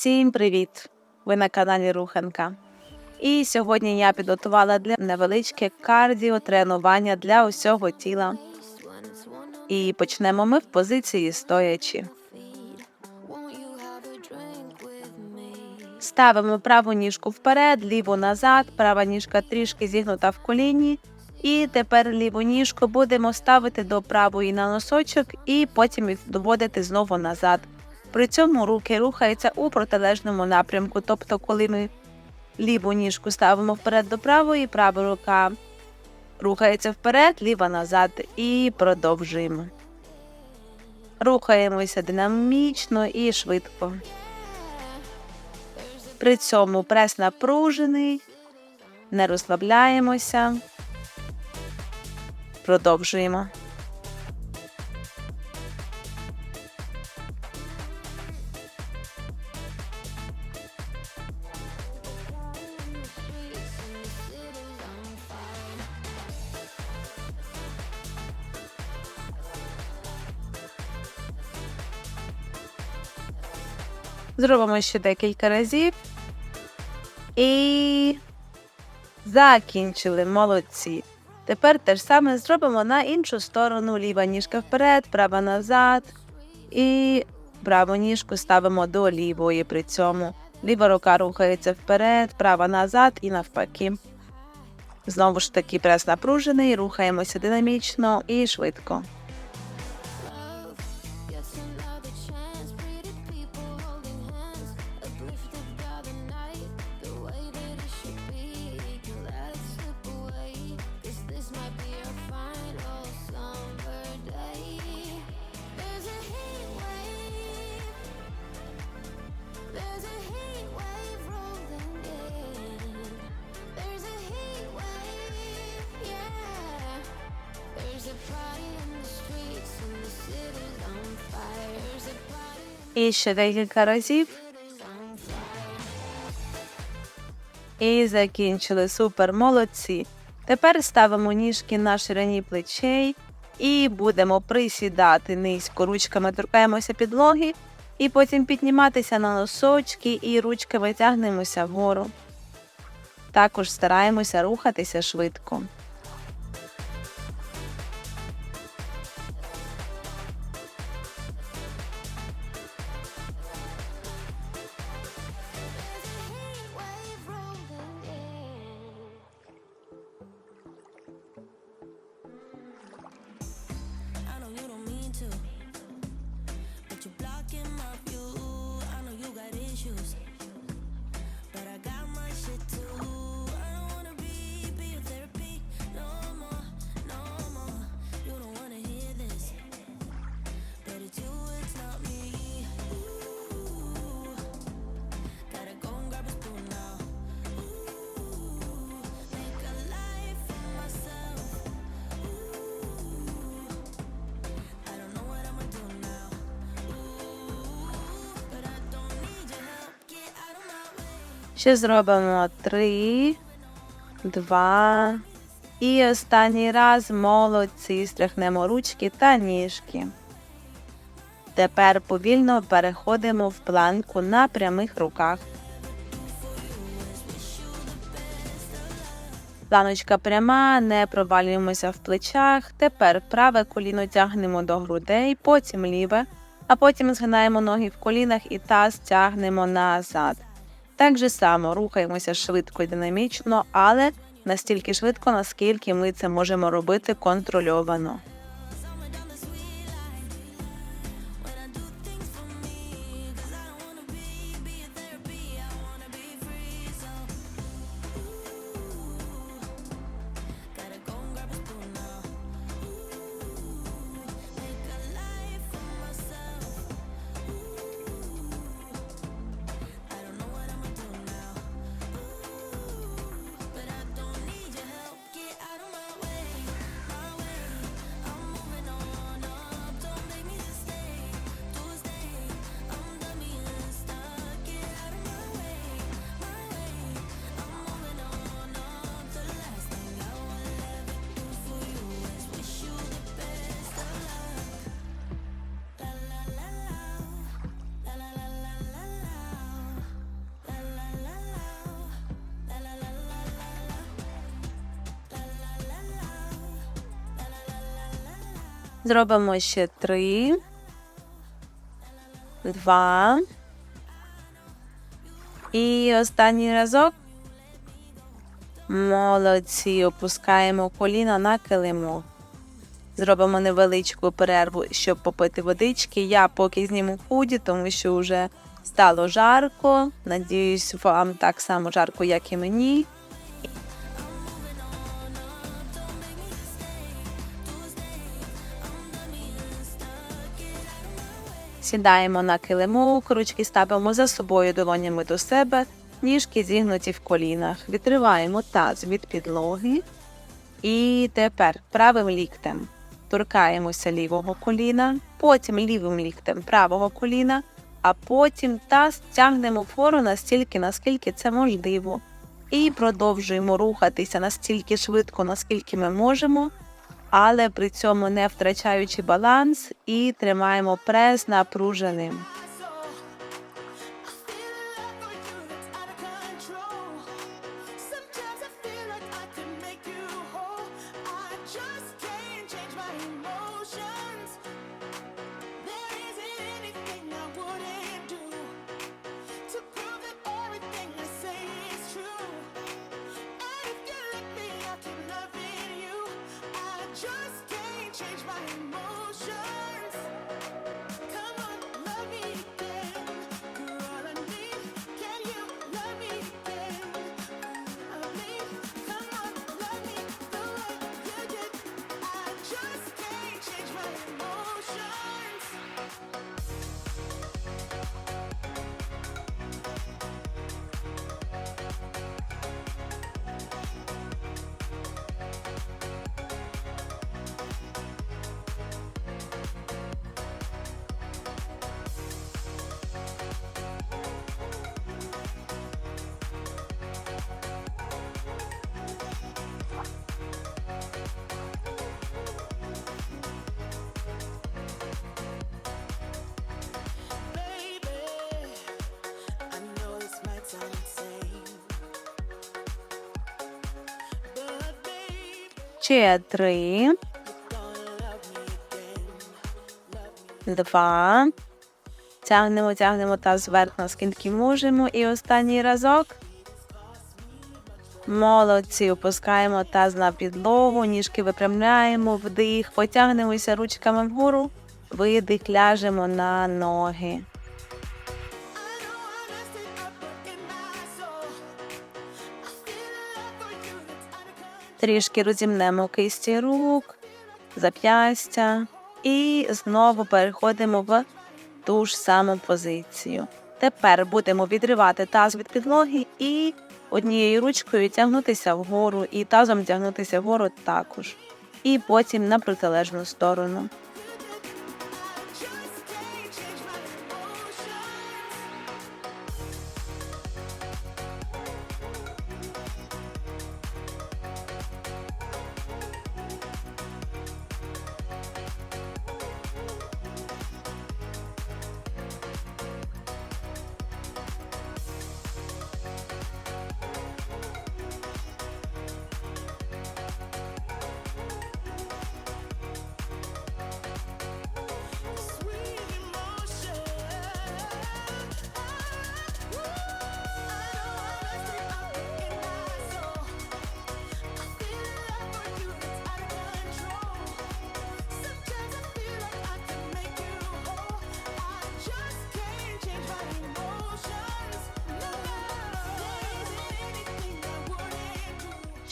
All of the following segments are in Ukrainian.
Всім привіт! Ви на каналі Руханка. І сьогодні я підготувала для невеличке кардіотренування для усього тіла. І почнемо ми в позиції стоячи. Ставимо праву ніжку вперед, ліву назад, права ніжка трішки зігнута в коліні. І тепер ліву ніжку будемо ставити до правої на носочок і потім відводити знову назад. При цьому руки рухаються у протилежному напрямку. Тобто, коли ми ліву ніжку ставимо вперед до правої, права рука рухається вперед, ліва назад і продовжуємо. Рухаємося динамічно і швидко. При цьому прес напружений, не розслабляємося. Продовжуємо. Зробимо ще декілька разів. І закінчили. Молодці. Тепер те ж саме зробимо на іншу сторону. Ліва ніжка вперед, права назад. І праву ніжку ставимо до лівої при цьому. Ліва рука рухається вперед, права назад і навпаки. Знову ж таки, прес напружений, рухаємося динамічно і швидко. І ще декілька разів. І закінчили. Супер, молодці. Тепер ставимо ніжки на ширині плечей і будемо присідати низько. Ручками торкаємося підлоги, і потім підніматися на носочки і ручками тягнемося вгору. Також стараємося рухатися швидко. Ще зробимо три, два. І останній раз молодці. Стряхнемо ручки та ніжки. Тепер повільно переходимо в планку на прямих руках. Планочка пряма, не провалюємося в плечах. Тепер праве коліно тягнемо до грудей, потім ліве, а потім згинаємо ноги в колінах і таз тягнемо назад. Так же само рухаємося швидко і динамічно, але настільки швидко, наскільки ми це можемо робити контрольовано. Зробимо ще три, два. І останній разок. Молодці. Опускаємо коліна на килимок. Зробимо невеличку перерву, щоб попити водички. Я поки зніму худі, тому що вже стало жарко. Надіюсь, вам так само жарко, як і мені. Сідаємо на килимок, ручки ставимо за собою долонями до себе, ніжки зігнуті в колінах. Відриваємо таз від підлоги. І тепер правим ліктем торкаємося лівого коліна, потім лівим ліктем правого коліна, а потім таз тягнемо вгору настільки, наскільки це можливо. І продовжуємо рухатися настільки швидко, наскільки ми можемо, але при цьому не втрачаючи баланс і тримаємо прес напруженим. Ще три, два. Тягнемо, тягнемо таз вверх, наскільки можемо. І останній разок. Молодці. Опускаємо таз на підлогу, ніжки випрямляємо, вдих, потягнемося ручками вгору, видих, ляжемо на ноги. Трішки розімнемо кисті рук, зап'ястя і знову переходимо в ту ж саму позицію. Тепер будемо відривати таз від підлоги і однією ручкою тягнутися вгору, і тазом тягнутися вгору також. І потім на протилежну сторону.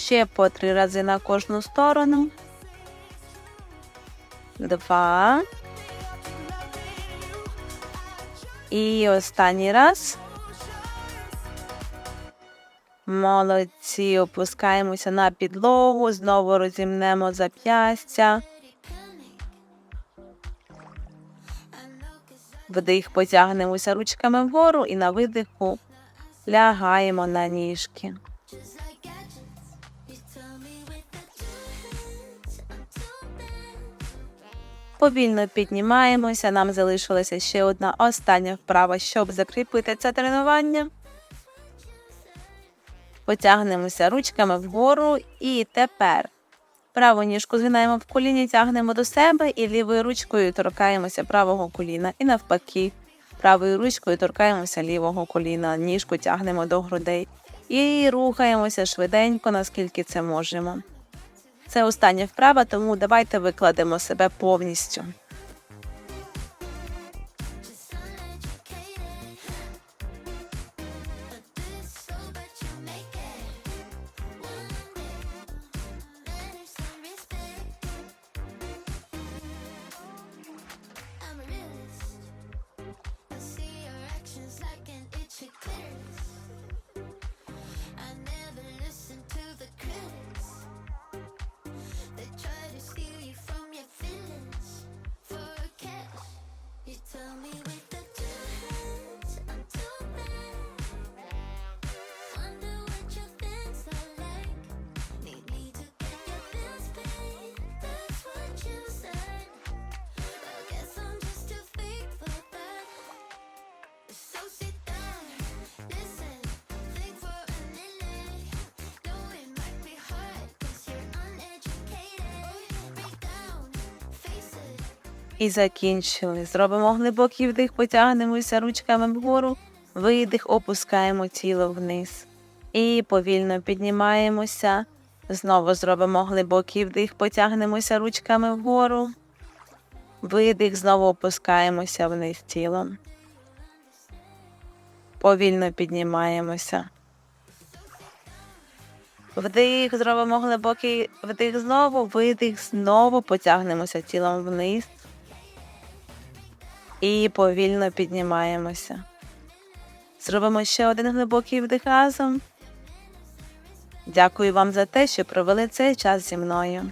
Ще по три рази на кожну сторону. Два. І останній раз. Молодці. Опускаємося на підлогу, знову розімнемо зап'ястя. Вдих, потягнемося ручками вгору і на видиху лягаємо на ніжки. Повільно піднімаємося. Нам залишилася ще одна остання вправа, щоб закріпити це тренування. Потягнемося ручками вгору. І тепер Праву ніжку згинаємо в коліні, тягнемо до себе і лівою ручкою торкаємося правого коліна. І навпаки, правою ручкою торкаємося лівого коліна, ніжку тягнемо до грудей. І рухаємося швиденько, наскільки це можемо. Це остання вправа, тому давайте викладемо себе повністю. І закінчили. Зробимо глибокий вдих, потягнемося ручками вгору, видих, опускаємо тіло вниз. І повільно піднімаємося. Знову зробимо глибокий вдих, потягнемося ручками вгору. Видих, знову опускаємося вниз тілом. Повільно піднімаємося. Вдих, зробимо глибокий вдих знову, видих, знову потягнемося тілом вниз. І повільно піднімаємося. Зробимо ще один глибокий вдих разом. Дякую вам за те, що провели цей час зі мною.